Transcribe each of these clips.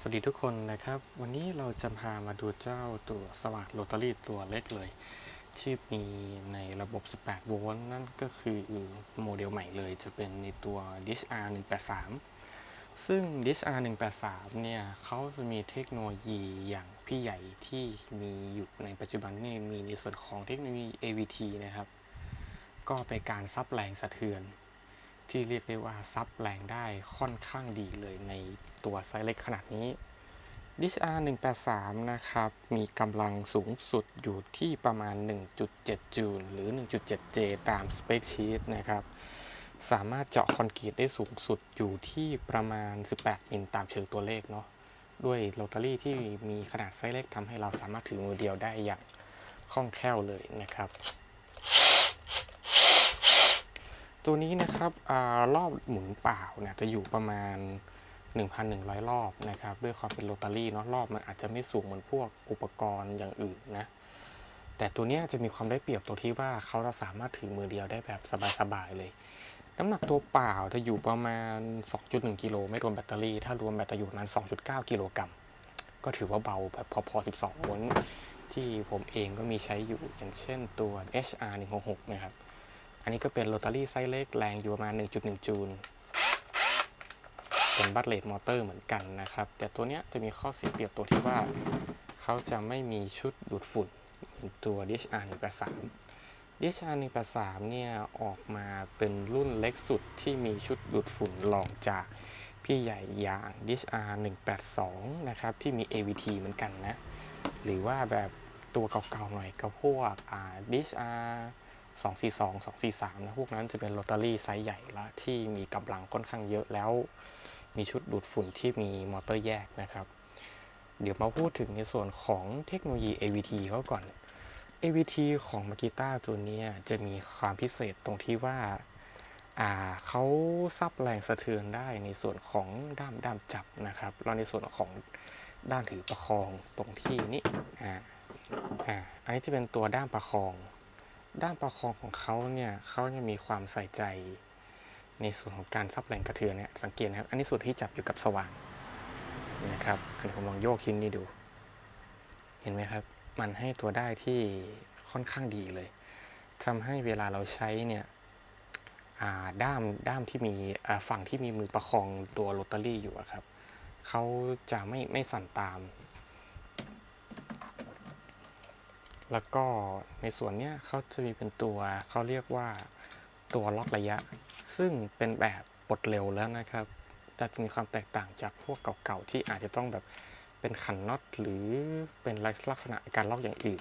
สวัสดีทุกคนนะครับ วันนี้เราจะพามาดูเจ้าตัวสว่างโรตารี่ตัวเล็กเลยที่มีในระบบ 18 โวลต์นั่นก็คือโมเดลใหม่เลยจะเป็นในตัว Dish R 183 ซึ่ง Dish R 183 เนี่ยเขาจะมีเทคโนโลยีอย่างพี่ใหญ่ที่มีอยู่ในปัจจุบันนี่มีในส่วนของเทคโนโลยี AVT นะครับ ก็เป็นการซับแรงสะเทือน ที่เรียกได้ว่าซับแรงได้ค่อนข้างดีเลยใน ตัวไซส์เล็กขนาดนี้ DISR183 นะครับ มีกำลังสูงสุดอยู่ที่ประมาณ 1.7 จูลหรือ 1.7 J ตามสเปคชีตนะครับ สามารถเจาะคอนกรีตได้สูงสุดอยู่ที่ประมาณ 18 มิลตามเชิงตัวเลขเนาะ ด้วยโรตารี่ที่มีขนาดไซส์เล็กทำให้เราสามารถถือมือเดียวได้อย่างคล่องแคล่วเลยนะครับ ตัวนี้นะครับอรอบหมุนเปล่าเนี่ยจะอยู่ประมาณ 1,100 รอบนะครับ ด้วยความเป็นโรตารี่เนาะรอบมันอาจจะไม่สูงเหมือนพวกอุปกรณ์อย่างอื่นนะ แต่ตัวเนี้ยจะมีความได้เปรียบตรงที่ว่าเขาจะสามารถถือมือเดียวได้แบบสบายๆเลย น้ำหนักตัวเปล่าจะอยู่ประมาณ 2.1 กิโลไม่รวมแบตเตอรี่ ถ้ารวมแบตเตอรี่อยู่นั้น2.9 กิโลกรัม ก็ถือว่าเบาแบบพอๆ 12โวลต์ที่ผมเองก็มีใช้อยู่อย่างเช่นตัว HR 166นะครับ อันนี้ก็เป็นโรตารี่ไซส์เล็กแรงอยู่ประมาณ 1.1 จูล เป็นบัตเลดมอเตอร์เหมือนกันนะครับ แต่ตัวเนี้ยจะมีข้อเสียเปรียบตัวที่ว่า เขาจะไม่มีชุดดูดฝุ่นเหมือนตัว DHR 183 DHR 183เนี่ยออกมาเป็นรุ่นเล็กสุดที่มีชุดดูดฝุ่นรองจากพี่ใหญ่อย่าง DHR 182 นะครับ ที่มี AVT เหมือนกันนะ หรือว่าแบบตัวเก่าๆหน่อยก็พวกอ่า DHR 242 243 นะ พวกนั้นจะเป็นโรตารี่ไซส์ใหญ่ละที่มีกำลังค่อนข้างเยอะแล้ว มีชุดดูดฝุ่นที่มีมอเตอร์แยกนะครับ เดี๋ยวมาพูดถึงในส่วนของเทคโนโลยี AVT เขาก่อน AVT ของมากิต้าตัวนี้จะมีความพิเศษตรงที่ว่าาเขาซับแรงสะเทือนได้ในส่วนของด้ามด้ามจับนะครับ แล้วในส่วนของด้านถือประคองตรงที่นี้อ่าอ่าอันนี้จะเป็นตัวด้ามประคอง ด้านประคองของเขาเนี่ยเขาจะมีความใส่ใจ ในส่วนของการซับแรงกระเทือนเนี่ยสังเกตนะครับ อันนี้ส่วนที่จับอยู่กับสว่านนะครับอันนี้ผมลองโยกชิ้นนี้ดู เห็นไหมครับ มันให้ตัวได้ที่ค่อนข้างดีเลยทำให้เวลาเราใช้เนี่ยด้ามด้ามที่มีฝั่งที่มีมือประคองตัวโรตารี่อยู่ครับเขาจะไม่ไม่สั่นตาม แล้วก็ในส่วนเนี้ยเขาจะมีเป็นตัวเขาเรียกว่า ตัวล็อกระยะ ซึ่งเป็นแบบปลดเร็วแล้วนะครับ จะมีความแตกต่างจากพวกเก่าๆ ที่อาจจะต้องแบบเป็นขันน็อตหรือเป็นลักษณะการล็อกอย่างอื่น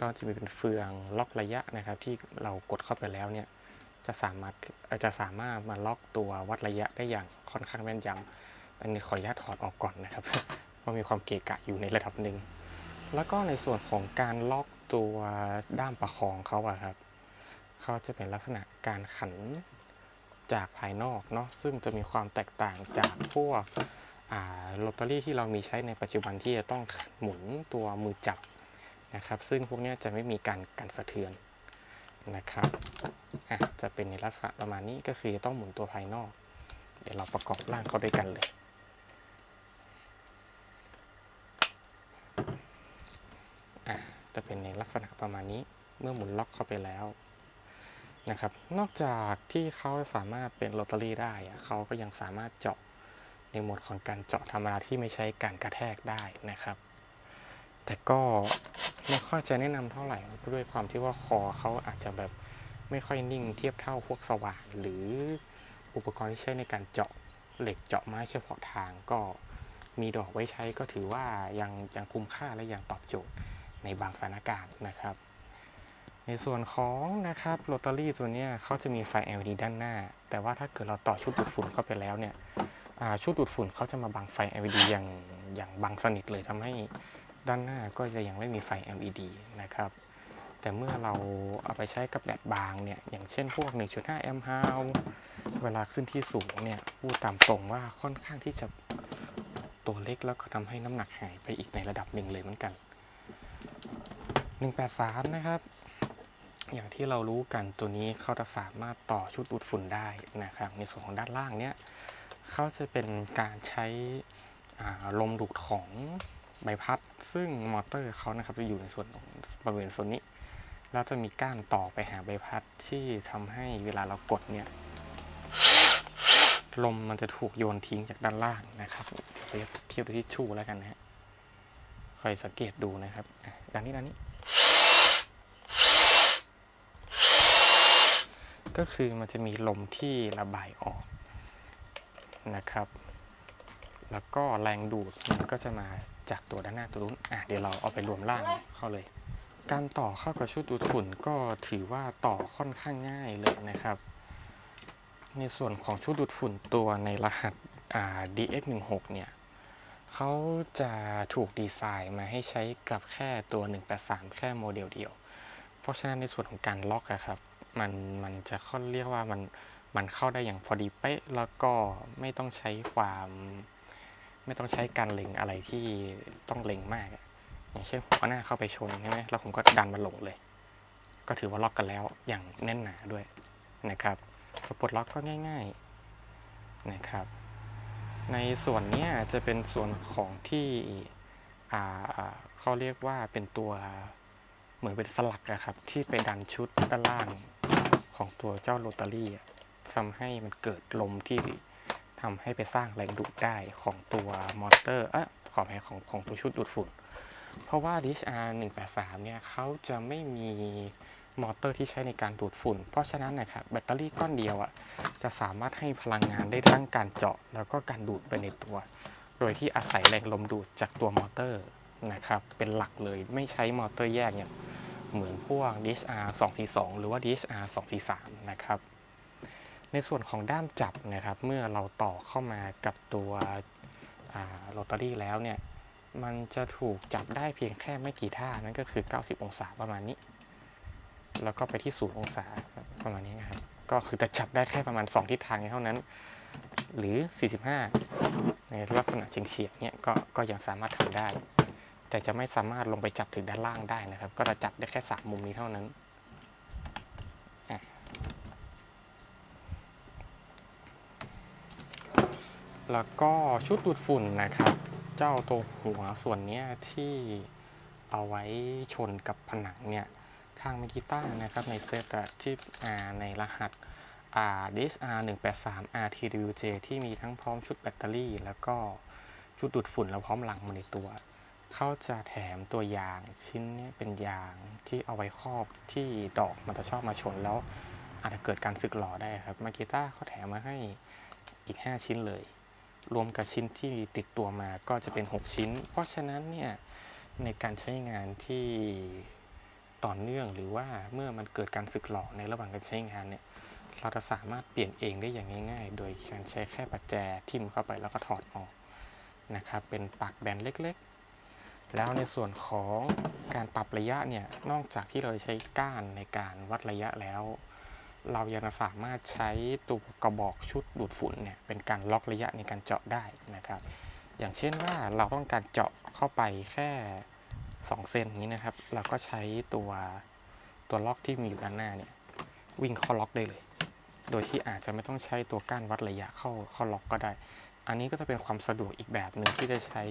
ก็จะมีเป็นเฟืองล็อกระยะนะครับ ที่เรากดเข้าไปแล้วเนี่ยจะสามารถจะสามารถมาล็อกตัววัดระยะได้อย่างค่อนข้างแม่นยำอันนี้ขออนุญาตถอดออกก่อนนะครับเพราะมีความเกะกะอยู่ในระดับหนึ่งแล้วก็ในส่วนของการล็อกตัวด้ามประคองเขาอะครับเขาจะเป็นลักษณะ การขันจากภายนอกเนาะซึ่งจะมีความแตกต่างจากพวกอ่าโรตารี่ที่เรามีใช้ในปัจจุบันที่จะต้องหมุนตัวมือจับนะครับ ซึ่งพวกนี้จะไม่มีการกันสะเทือนนะครับะจะเป็นในลักษณะประมาณนี้ก็คือต้องหมุนตัวภายนอก เดี๋ยวเราประกอบร่างเข้าด้วยกันเลยจะเป็นในลักษณะประมาณนี้เมื่อหมุนล็อกเข้าไปแล้ว นะครับ นอกจากที่เขาสามารถเป็นโรตารี่ได้ เขาก็ยังสามารถเจาะในโหมดของการเจาะธรรมดาที่ไม่ใช้การกระแทกได้นะครับ แต่ก็ไม่ค่อยจะแนะนำเท่าไหร่ด้วยความที่ว่าคอเขาอาจจะแบบไม่ค่อยนิ่งเทียบเท่าพวกสว่านหรืออุปกรณ์ที่ใช้ในการเจาะเหล็กเจาะไม้เฉพาะทางก็มีดอกไว้ใช้ก็ถือว่ายังยังคุ้มค่าและยังตอบโจทย์ในบางสถานการณ์นะครับ ในส่วนของนะครับโรตารี่ตัวนี้เขาจะมีไฟ LED ด้านหน้า แต่ว่าถ้าเกิดเราต่อชุดดูดฝุ่นเข้าไปแล้วเนี่ยชุดดูดฝุ่นเขาจะมาบังไฟ LED อย่างอย่างบังสนิทเลยทำให้ด้านหน้าก็จะยังไม่มีไฟ LED นะครับแต่เมื่อเราเอาไปใช้กับแดดบางเนี่ยอย่างเช่นพวก 1.5 แอมป์ฮาวเวลาขึ้นที่สูงเนี่ยพูดตามตรงว่าค่อนข้างที่จะตัวเล็กแล้วก็ทำให้น้ำหนักหายไปอีกในระดับหนึ่งเลยเหมือนกัน 183 นะครับ อย่างที่เรารู้กันตัวนี้เขาจะสามารถต่อชุดดูดฝุ่นได้นะครับ ในส่วนของด้านล่างเนี้ยเขาจะเป็นการใช้อ่าลมดูดของใบพัด ซึ่งมอเตอร์เขานะครับจะอยู่ในส่วนของบริเวณส่วนนี้ แล้วจะมีก้านต่อไปหาใบพัดที่ทำให้เวลาเรากดเนี่ยลมมันจะถูกโยนทิ้งจากด้านล่างนะครับเดี๋ยวเทียบด้วยที่ชู่แล้วกันนะฮะคอยสังเกตดูนะครับอะด้านนี้ด้านนี้ ก็คือมันจะมีลมที่ระบายออกนะครับ แล้วก็แรงดูดมันก็จะมาจากตัวด้านหน้าตัวนู้นอะเดี๋ยวเราเอาไปรวมล่างเข้าเลย การต่อเข้ากับชุดดูดฝุ่นก็ถือว่าต่อค่อนข้างง่ายเลยนะครับ ในส่วนของชุดดูดฝุ่นตัวในรหัส DX16 เนี่ยเขาจะถูกดีไซน์มาให้ใช้กับแค่ตัว 183 แค่โมเดลเดียว เพราะฉะนั้นในส่วนของการล็อกอะครับ มันมันจะค่อนเรียกว่ามันมันเข้าได้อย่างพอดีเป๊ะแล้วก็ไม่ต้องใช้ความ ไม่ต้องใช้การเล็งอะไรที่ต้องเล็งมากอย่างเช่นผมเอาหน้าเข้าไปชนใช่ไหมแล้วผมก็ดันมันลงเลย ก็ถือว่าล็อกกันแล้วอย่างแน่นหนาด้วยนะครับพอปลดล็อกก็ง่าย ๆนะครับ ในส่วนนี้จะเป็นส่วนของที่เขาเรียกว่าเป็นตัวเหมือนเป็นสลักนะครับ ที่ไปดันชุดด้านล่าง ของตัวเจ้าโรตารี่ทำให้มันเกิดลมที่ทำให้ไปสร้างแรงดูดได้ของตัวมอเตอร์เออขออภัยของของตัวชุดดูดฝุ่น เพราะว่า DHR 183 เนี่ยเขาจะไม่มีมอเตอร์ที่ใช้ในการดูดฝุ่น เพราะฉะนั้นนะครับแบตเตอรี่ก้อนเดียวอะจะสามารถให้พลังงานได้ทั้งการเจาะ แล้วก็การดูดไปในตัว โดยที่อาศัยแรงลมดูดจากตัวมอเตอร์นะครับเป็นหลักเลยไม่ใช้มอเตอร์แยกเนี่ย เหมือนพวก DHR 242 หรือว่า DHR 243 นะครับ ในส่วนของด้ามจับนะครับ เมื่อเราต่อเข้ามากับตัวโรตารี่แล้วเนี่ย มันจะถูกจับได้เพียงแค่ไม่กี่ท่า นั่นก็คือ 90 องศาประมาณนี้ แล้วก็ไปที่ศูนย์องศาประมาณนี้นะครับ ก็คือจะจับได้แค่ประมาณ 2 ทิศทางเท่านั้น หรือ 45 ในลักษณะเฉียงเฉียงๆเนี่ยก็ก็ยังสามารถทำได้ แต่จะไม่สามารถลงไปจับถึงด้านล่างได้นะครับ ก็จะจับได้แค่3มุมนี้เท่านั้น แล้วก็ชุดดูดฝุ่นนะครับ เจ้าตัวหัวส่วนนี้ที่เอาไว้ชนกับผนังเนี่ย ทางมิกิต้านะครับในเซตที่ในรหัสอ่า DSR 183 RTWJ ที่มีทั้งพร้อมชุดแบตเตอรี่ แล้วก็ชุดดูดฝุ่นแล้วพร้อมหลังมาในตัว เขาจะแถมตัวยางชิ้นนี้เป็นยางที่เอาไว้ครอบที่ดอกมันจะชอบมาชนแล้วอาจจะเกิดการสึกหล่อได้ครับมากิต้าเขาแถมมาให้อีก 5 ชิ้นเลย รวมกับชิ้นที่ติดตัวมาก็จะเป็น 6 ชิ้น เพราะฉะนั้นเนี่ยในการใช้งานที่ต่อเนื่องหรือว่าเมื่อมันเกิดการสึกหลอในระหว่างการใช้งานเนี่ยเราจะสามารถเปลี่ยนเองได้อย่างง่าย ๆ โดยการใช้แค่ปัจแจทิ่มเข้าไปแล้วก็ถอดออกนะครับเป็นปากแบนเล็กๆ แล้วในส่วนของการปรับระยะเนี่ย นอกจากที่เราใช้ก้านในการวัดระยะแล้ว เรายังสามารถใช้ตัวกระบอกชุดดูดฝุ่นเนี่ยเป็นการล็อกระยะในการเจาะได้นะครับ อย่างเช่นว่าเราต้องการเจาะเข้าไปแค่2เซนนี้นะครับ เราก็ใช้ตัวตัวล็อกที่มีอยู่ด้านหน้าเนี่ยวิ่งเข้าล็อกได้เลย โดยที่อาจจะไม่ต้องใช้ตัวก้านวัดระยะเข้าเข้าล็อกก็ได้ อันนี้ก็จะเป็นความสะดวกอีกแบบหนึ่งที่จะใช้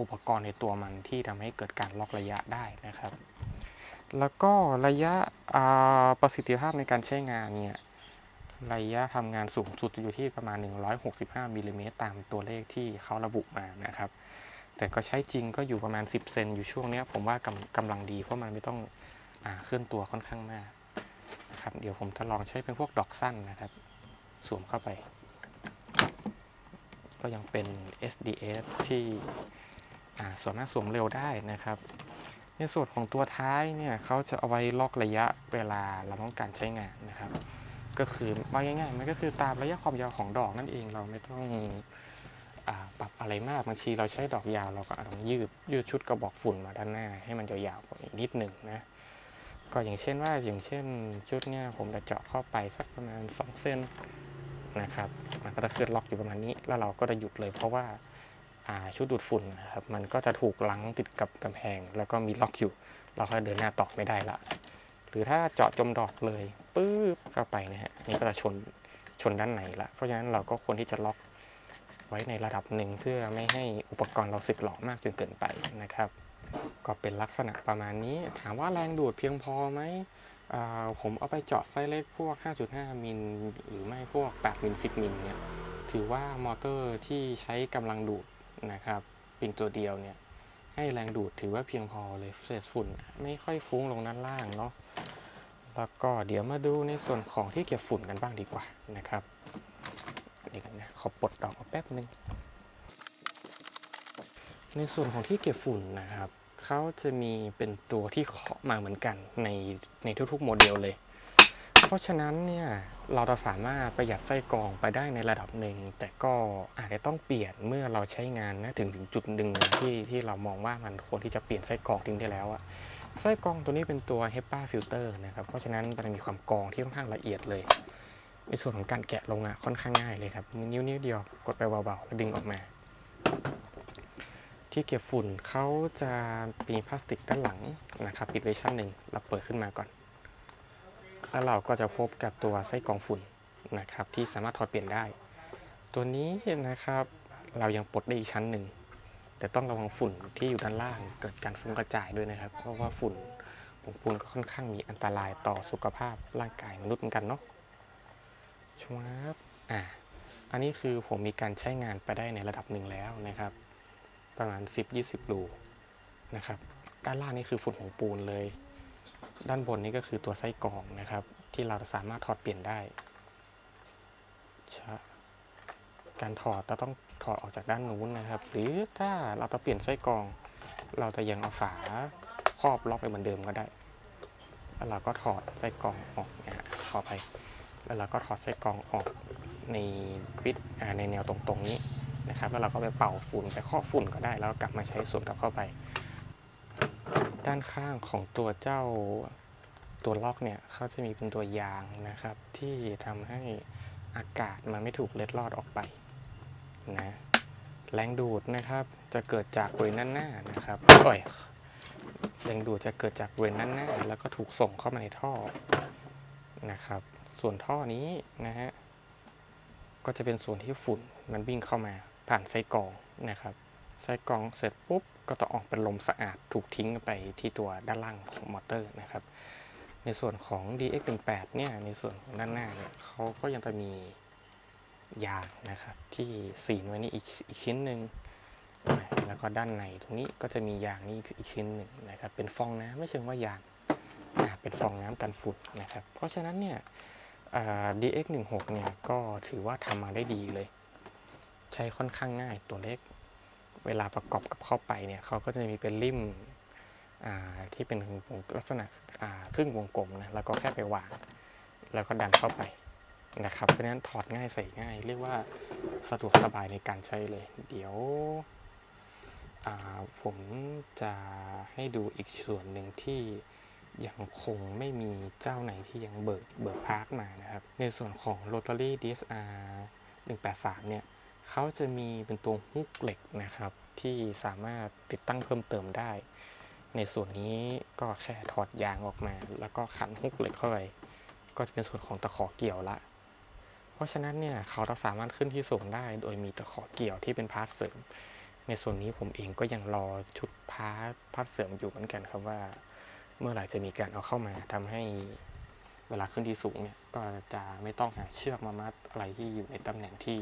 อุปกรณ์ในตัวมันที่ทำให้เกิดการล็อกระยะได้นะครับ แล้วก็ระยะประสิทธิภาพในการใช้งานเนี่ยระยะทำงานสูงสุดอยู่ที่ประมาณ 165มิลลิเมตรตามตัวเลขที่เขาระบุมานะครับ แต่ก็ใช้จริงก็อยู่ประมาณ 10 เซนอยู่ช่วงนี้ผมว่ากำกำลังดีเพราะมันไม่ต้องอเคลื่อนตัวค่อนข้างมากนะครับเดี๋ยวผมจะลองใช้เป็นพวกดอกสั้นนะครับ สวมเข้าไป ก็ยังเป็น SDS ที่ สามารถสวมเร็วได้นะครับ ในส่วนของตัวท้ายเนี่ยเขาจะเอาไว้ล็อกระยะเวลาเราต้องการใช้งานนะครับ ก็คือว่าง่ายๆมันก็คือตามระยะความยาวของดอกนั่นเองเราไม่ต้องอปรับอะไรมากบางทีเราใช้ดอกยาวเราก็ต้องยืดยืดชุดกระบอกฝุ่นมาด้านหน้า ให้มันยาวๆกว่าอีกนิดหนึ่งนะก็อย่างเช่นว่าอย่างเช่นชุดเนี่ยผมจะเจาะเข้าไปสักประมาณ 2 เส้นนะครับ มันก็จะเคลื่อนล็อกอยู่ประมาณนี้ แล้วเราก็จะหยุดเลยเพราะว่า ชุดดูดฝุ่นนะครับมันก็จะถูกลังติดกับกำแพง แล้วก็มีล็อกอยู่ เราก็เดินหน้าต่อไม่ได้ละ หรือถ้าเจาะจมดอกเลยปื๊บเข้าไปนะฮะนี่ก็จะชนชนด้านในละ เพราะฉะนั้นเราก็ควรที่จะล็อกไว้ในระดับหนึ่งเพื่อไม่ให้อุปกรณ์เราสึกหรอมากจนเกินไปนะครับ ก็เป็นลักษณะประมาณนี้ ถามว่าแรงดูดเพียงพอไหมผมเอาไปเจาะไส้เล็กพวก 5.5 มิลหรือไม่พวก 8 มิล 10 มิลเนี่ยถือว่ามอเตอร์ที่ใช้กำลังดูด นะครับเพียงตัวเดียวเนี่ยให้แรงดูดถือว่าเพียงพอเลยเศษฝุ่นไม่ค่อยฟุ้งลงด้านล่างเนาะแล้วก็เดี๋ยวมาดูในส่วนของที่เก็บฝุ่นกันบ้างดีกว่านะครับนี่กันนะขอปลดดอกเอาแป๊บนึงในส่วนของที่เก็บฝุ่นนะครับเขาจะมีเป็นตัวที่เคาะมาเหมือนกันในในทุกๆโมเดลเลย เพราะฉะนั้นเนี่ยเราจะสามารถประหยัดไส้กรองไปได้ในระดับหนึ่ง แต่ก็อาจจะต้องเปลี่ยนเมื่อเราใช้งานนะถึงถึงจุดหนึ่งที่ที่เรามองว่ามันควรที่จะเปลี่ยนไส้กรองทิ้งได้แล้วอะไส้กรองตัวนี้เป็นตัว HEPA filter นะครับ เพราะฉะนั้นมันจะมีความกรองที่ค่อนข้างละเอียดเลย ในส่วนของการแกะลงอะค่อนข้างง่ายเลยครับนิ้วนิ้วเดียวกดไปเบาๆแล้วดึงออกมา ที่เก็บฝุ่นเขาจะมีพลาสติกด้านหลังนะครับปิดไว้ชั้นหนึ่งเราเปิดขึ้นมาก่อน แล้วเราก็จะพบกับตัวไส้กรองฝุ่นนะครับ ที่สามารถถอดเปลี่ยนได้ ตัวนี้นะครับเรายังปลดได้อีกชั้นหนึ่งแต่ต้องระวังฝุ่นที่อยู่ด้านล่างเกิดการฟุ้งกระจายด้วยนะครับ เพราะว่าฝุ่นผงปูนก็ค่อนข้างมีอันตรายต่อสุขภาพร่างกายมนุษย์เหมือนกันเนาะชวบอะอันนี้คือผมมีการใช้งานไปได้ในระดับหนึ่งแล้วนะครับ ประมาณ 10-20 รูนะครับ ด้านล่างนี่คือฝุ่นของปูนเลย ด้านบนนี่ก็คือตัวไส้กรองนะครับ ที่เราสามารถถอดเปลี่ยนได้ การถอดเราต้องถอดออกจากด้านนู้นนะครับ หรือถ้าเราจะเปลี่ยนไส้กรอง เราจะยังเอาฝาครอบล็อกไปเหมือนเดิมก็ได้ แล้วเราก็ถอดไส้กรองออกนะฮะขอไป แล้วเราก็ถอดไส้กรองออกในวิดในแนวตรงๆนี้นะครับ แล้วเราก็ไปเป่าฝุ่นไปเคาะฝุ่นก็ได้ แล้วก็กลับมาใช้ส่วนกลับเข้าไป ด้านข้างของตัวเจ้าตัวล็อกเนี่ยเขาจะมีเป็นตัวยางนะครับ ที่ทำให้อากาศมันไม่ถูกเล็ดลอดออกไปนะแรงดูดนะครับจะเกิดจากบริเวณด้านหน้านะครับโอ้ยแรงดูดจะเกิดจากบริเวณด้านหน้า แล้วก็ถูกส่งเข้ามาในท่อนะครับ ส่วนท่อนี้นะฮะก็จะเป็นส่วนที่ฝุ่นมันวิ่งเข้ามาผ่านไส้กรองนะครับไส้กรองเสร็จปุ๊บ ก็จะออกเป็นลมสะอาดถูกทิ้งไปที่ตัวด้านล่างของมอเตอร์นะครับ ในส่วนของ DX18 เนี่ยในส่วนของด้านหน้าเนี่ยเขาก็ยังจะมียางนะครับที่สีนไว้นี่อีกอีกชิ้นหนึ่งแล้วก็ด้านในตรงนี้ก็จะมียางนี่อีกชิ้นหนึ่งนะครับ เป็นฟองน้ำไม่เชิงว่ายางเป็นฟองน้ำกันฝุ่นนะครับ เพราะฉะนั้นเนี่ยอ่า DX16 เนี่ยก็ถือว่าทำมาได้ดีเลย ใช้ค่อนข้างง่ายตัวเล็ก เวลาประกอบกับเข้าไปเนี่ยเขาก็จะมีเป็นริมที่เป็นลักษณะครึ่งวงกลมนะแล้วก็แค่ไปวาง แล้วก็ดันเข้าไปนะครับเพราะฉะนั้นถอดง่ายใส่ง่าย เรียกว่าสะดวกสบายในการใช้เลย เดี๋ยวผมจะให้ดูอีกส่วนหนึ่งที่ยังคงไม่มีเจ้าไหนที่ยังเบิกเบิกพาร์คมานะครับ ในส่วนของ Rotary DSR 183 เนี่ย เขาจะมีเป็นตัวฮุกเหล็กนะครับ ที่สามารถติดตั้งเพิ่มเติมได้ ในส่วนนี้ก็แค่ถอดยางออกมา แล้วก็ขันฮุกเหล็กเข้าไปก็จะเป็นส่วนของตะขอเกี่ยวละ เพราะฉะนั้นเนี่ยเขาจะสามารถขึ้นที่สูงได้ โดยมีตะขอเกี่ยวที่เป็นพาร์ทเสริม ในส่วนนี้ผมเองก็ยังรอชุดพาร์ทพาร์ทเสริมอยู่เหมือนกันครับว่า เมื่อไหร่จะมีการเอาเข้ามาทำให้เวลาขึ้นที่สูงเนี่ยก็จะไม่ต้องหาเชือกมามัดอะไรที่อยู่ในตำแหน่งที่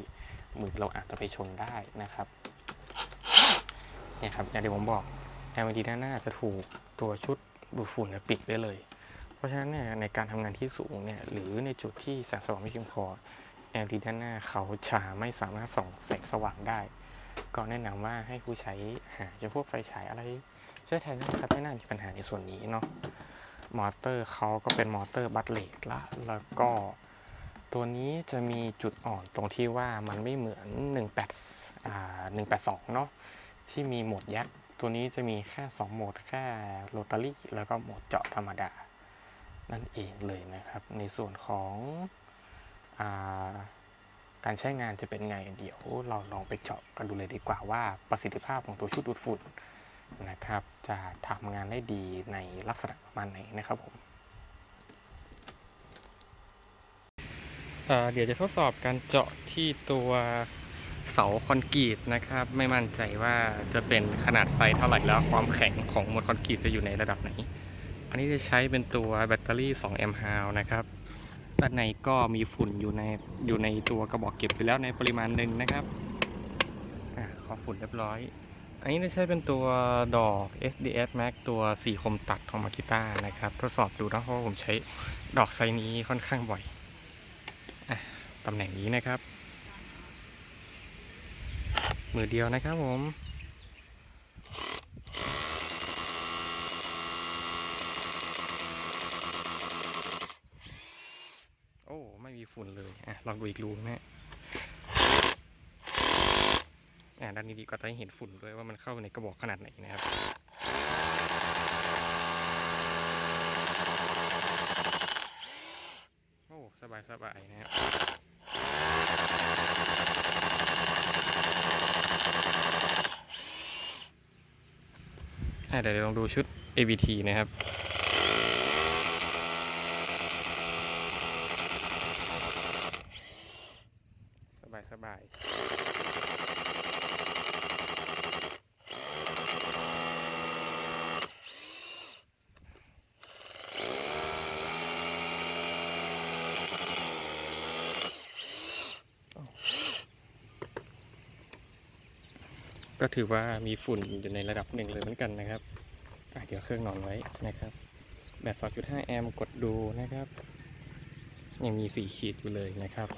มือเราอาจจะไปชนได้นะครับเนี่ยครับอย่างที่ผมบอก LED ด้านหน้าจะถูกตัวชุดดูดฝุ่นปิดไว้เลย เพราะฉะนั้นเนี่ยในการทำงานที่สูงเนี่ยหรือในจุดที่แสงสว่างไม่เพียงพอ LED ด้านหน้าเขาจะไม่สามารถส่องแสงสว่างได้ ก็แนะนำว่าให้ผู้ใช้หาจะพวกไฟฉายอะไรช่วยแทนนะครับไม่น่ามีปัญหาในส่วนนี้เนาะมอเตอร์เขาก็เป็นมอเตอร์บัตเลตละแล้วก็ ตัวนี้จะมีจุดอ่อนตรงที่ว่ามันไม่เหมือน 18อ่า182 เนาะที่มีโหมดยัด ตัวนี้จะมีแค่ 2 โหมดแค่โรตารี่แล้วก็โหมดเจาะธรรมดา นั่นเองเลยนะครับ ในส่วนของอาการใช้งานจะเป็นไงเดี๋ยว เราลองไปเจาะกันดูเลยดีกว่าว่าประสิทธิภาพของตัวชุดดูดฝุ่นนะครับ จะทำงานได้ดีในลักษณะประมาณไหนนะครับผม เเดี๋ยวจะทดสอบการเจาะที่ตัวเสาคอนกรีตนะครับ ไม่มั่นใจว่าจะเป็นขนาดไซส์เท่าไหร่แล้วความแข็งของมวลคอนกรีตจะอยู่ในระดับไหน อันนี้จะใช้เป็นตัวแบตเตอรี่2แอมป์ฮาวนะครับด้านในก็มีฝุ่นอยู่ในอยู่ในตัวกระบอกเก็บอยู่แล้วในปริมาณหนึ่งนะครับอะขอฝุ่นเรียบร้อย อันนี้จะใช้เป็นตัวดอก SDS Max ตัวสีคมตัดของมากิต้านะครับ ทดสอบดูนะเพราะผมใช้ดอกไซส์นี้ค่อนข้างบ่อย ตำแหน่งนี้นะครับ มือเดียวนะครับผมโอ้ ไม่มีฝุ่นเลยอะลองดูอีกรูนะอะด้านนี้ดีกว่าจะเห็นฝุ่นด้วยว่ามันเข้าในกระบอกขนาดไหนนะครับ โอ้ สบายนะครับเดี๋ยวลองดูชุด ABT นะครับ สบายสบายก็ ถือว่ามีฝุ่นอยู่ในระดับหนึ่งเลยเหมือนกันนะครับเดี๋ยวเครื่องนอนไว้นะครับแบต2.5 แอมป์กดดูนะครับ ยังมีสีขีดอยู่เลยนะครับ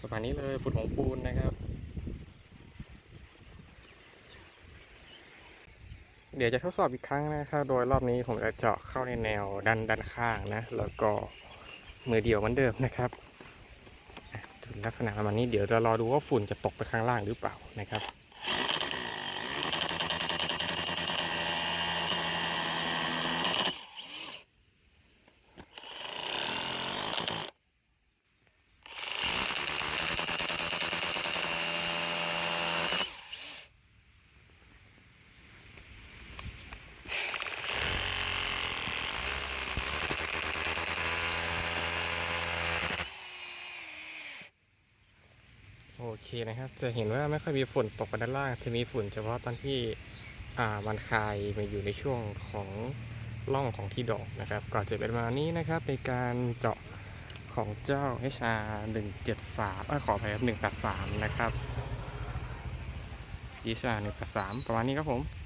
ประมาณนี้เลยฝุ่นของปูนนะครับ เดี๋ยวจะทดสอบอีกครั้งนะครับ โดยรอบนี้ผมจะเจาะเข้าในแนวด้านด้านข้างนะ แล้วก็มือเดียวเหมือนเดิมนะครับ ลักษณะประมาณนี้เดี๋ยวจะรอดูว่าฝุ่นจะตกไปข้างล่างหรือเปล่านะครับ เคนะครับ จะเห็นว่าไม่ค่อยมีฝุ่นตกไปด้านล่าง จะมีฝุ่นเฉพาะตอนที่อ่ามันคายมาอยู่ในช่วงของร่องของที่ดอกนะครับ ก่อนจะเป็นประมาณนี้นะครับในการเจาะของเจ้า HR 173เอ้ยขออภัยครับ183 นะครับ HR 183 ประมาณนี้ครับผม